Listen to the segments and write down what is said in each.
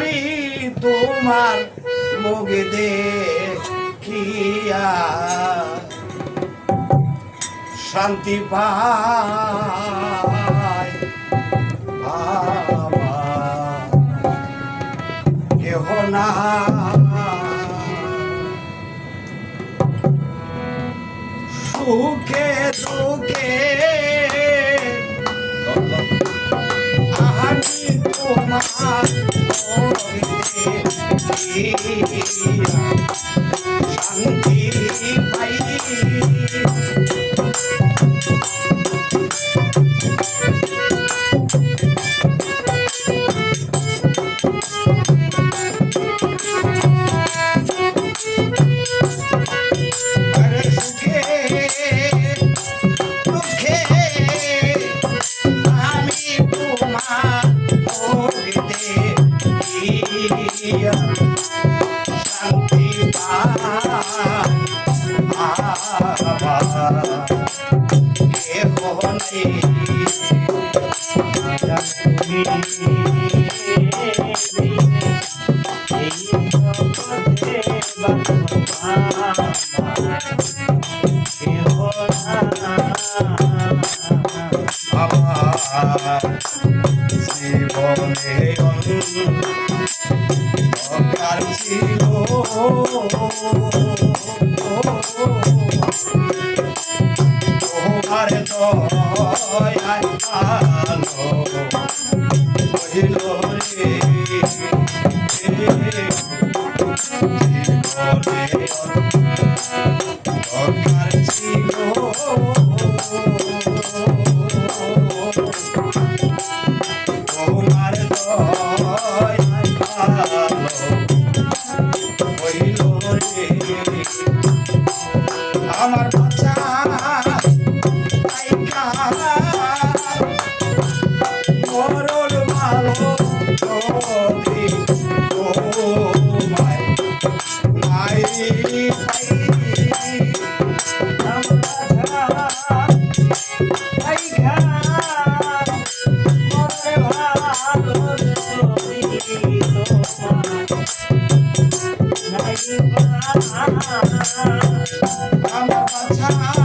আমি তোমার মুগে দেখিয়া শান্তি পায় কেহ না সুখে দুঃখে আমি তোমার দিয়া শান্তি পাবা তোমার দয়াল কহিল রে জীবনে আমার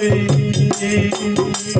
see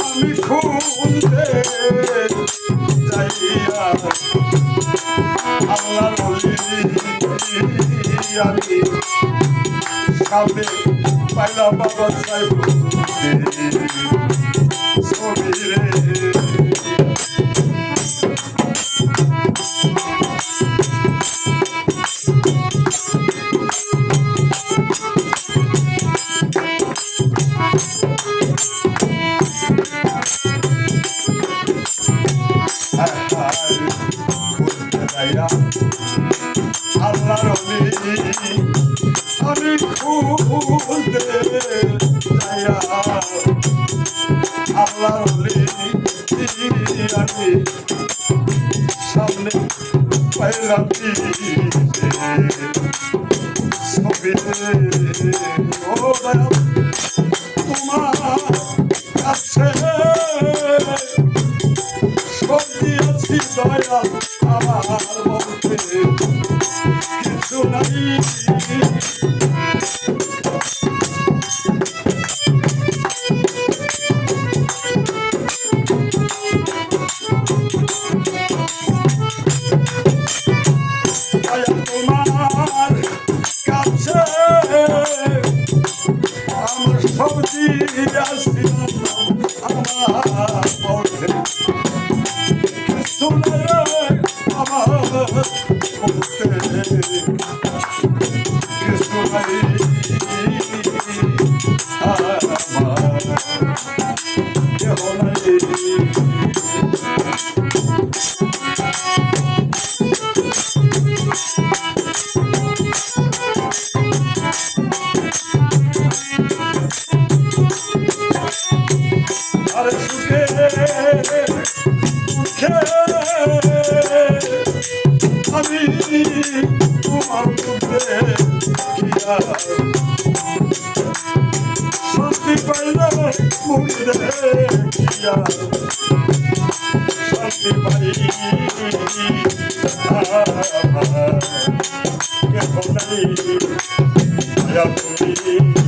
আমি খুলতে যাইয়া আল্লাহ আমি সামনে পাইলাম বাবা সাহেব। ছবি রে। সামনে পাইলাম ছবি ও তোমার কাছে সবজি আছি দয়াল আমার বলতে কিছু নাই। don't care তোমার মধ্যে শান্তি পাইলে মুখে কিয়া শান্তি পাই কেহ নাই তুমি